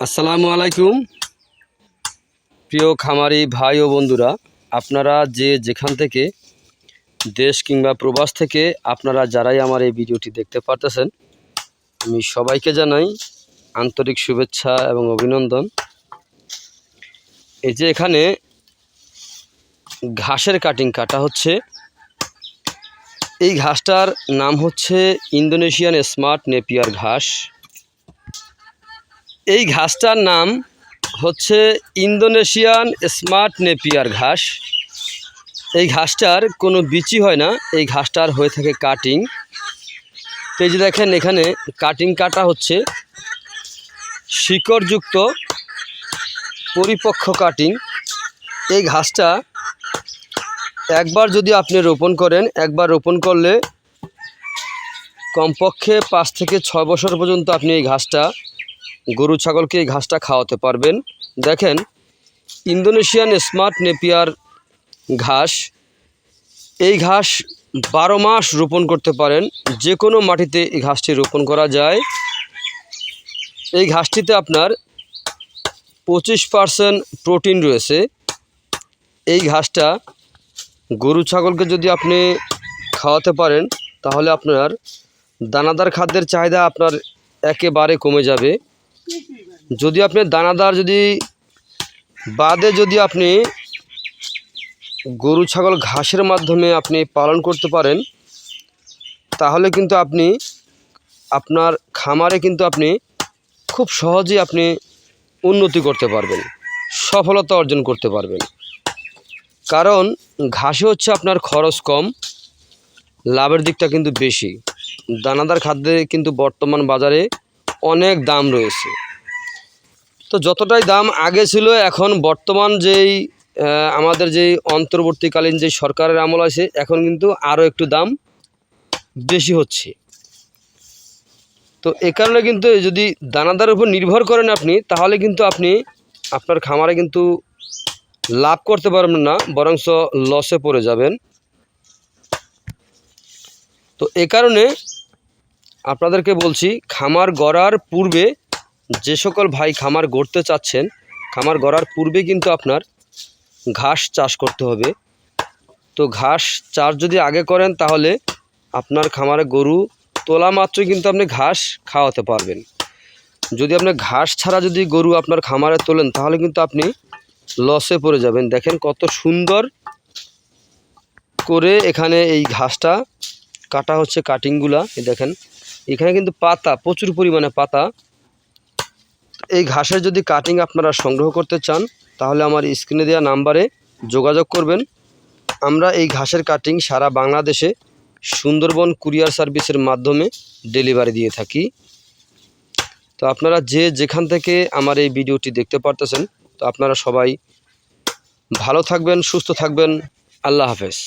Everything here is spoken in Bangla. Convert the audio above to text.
আসসালামু আলাইকুম। প্রিয় খামারি ভাই ও বন্ধুরা, আপনারা যে যেখান থেকে দেশ কিংবা প্রবাস থেকে আপনারা যারাই আমার এই ভিডিওটি দেখতে পারতেছেন, আমি সবাইকে জানাই আন্তরিক শুভেচ্ছা এবং অভিনন্দন। এই যে এখানে ঘাসের কাটিং কাটা হচ্ছে। এই ঘাসটার নাম হচ্ছে ইন্দোনেশিয়ান স্মার্ট নেপিয়ার ঘাস। এই ঘাসটার নাম হচ্ছে ইন্দোনেশিয়ান স্মার্ট নেপিয়ার ঘাস। এই ঘাসটার কোনো বিচি হয় না, এই ঘাসটার হয়ে থাকে কাটিং। তো এই যে দেখেন, এখানে কাটিং কাটা হচ্ছে। শিকড়যুক্ত পরিপক্ষ কাটিং। এই ঘাসটা একবার যদি আপনি রোপণ করেন, একবার রোপণ করলে কমপক্ষে পাঁচ থেকে ছয় বছর পর্যন্ত আপনি এই ঘাসটা গরু ছাগলকে এই ঘাসটা খাওয়াতে পারবেন? দেখেন, ইন্দোনেশিয়ান স্মার্ট নেপিয়ার ঘাস, এই ঘাস বারো মাস রোপণ করতে পারেন। যে কোনো মাটিতে এই ঘাসটি রোপণ করা যায়। এই ঘাসটিতে আপনার পঁচিশ পারসেন্ট প্রোটিন রয়েছে। এই ঘাসটা গরু, ছাগলকে যদি আপনি খাওয়াতে পারেন, তাহলে আপনার দানাদার খাদ্যের চাহিদা আপনার একেবারে কমে যাবে। যদি আপনি দানাদার যদি, বাদে যদি আপনি গরু, ছাগল, ঘাসের মাধ্যমে আপনি পালন করতে পারেন, তাহলে কিন্তু আপনি, আপনার খামারে কিন্তু আপনি খুব সহজেই আপনি উন্নতি করতে পারবেন, সফলতা অর্জন করতে পারবেন। কারণ ঘাসে হচ্ছে আপনার খরচ কম, লাভের দিকটা কিন্তু বেশি। দানাদার খাদ্যে কিন্তু বর্তমান বাজারে অনেক দাম রয়েছে। তো যতটাই দাম আগে ছিল, এখন বর্তমান যেই আমাদের যেই অন্তর্বর্তীকালীন যে সরকারের আমল আছে, এখন কিন্তু আরও একটু দাম বেশি হচ্ছে। তো এ কারণে কিন্তু যদি দানাদার উপর নির্ভর করেন আপনি, তাহলে কিন্তু আপনি আপনার খামারে কিন্তু লাভ করতে পারবেন না, বরংস লসে পড়ে যাবেন। তো এ কারণে আপনাদেরকে বলছি, খামার গড়ার পূর্বে যে সকল ভাই খামার গড়তে চাচ্ছেন, খামার গড়ার পূর্বে কিন্তু আপনার ঘাস চাষ করতে হবে। তো ঘাস চাষ যদি আগে করেন, তাহলে আপনার খামারে গরু তোলা মাত্রই কিন্তু আপনি ঘাস খাওয়াতে পারবেন। যদি আপনি ঘাস ছাড়া যদি গরু আপনার খামারে তোলেন, তাহলে কিন্তু আপনি লসে পড়ে যাবেন। দেখেন কত সুন্দর করে এখানে এই ঘাসটা কাটা হচ্ছে কাটিংগুলা দেখেন এখানে কিন্তু পাতা, প্রচুর পরিমাণে পাতা। এই ঘাসের যদি কাটিং আপনারা সংগ্রহ করতে চান, তাহলে আমার স্ক্রিনে দেওয়া নাম্বারে যোগাযোগ করবেন। আমরা এই ঘাসের কাটিং সারা বাংলাদেশে সুন্দরবন কুরিয়ার সার্ভিসের মাধ্যমে ডেলিভারি দিয়ে থাকি। তো আপনারা যে যেখান থেকে আমার এই ভিডিওটি দেখতে পারতেছেন, তো আপনারা সবাই ভালো থাকবেন, সুস্থ থাকবেন। আল্লাহ হাফেজ।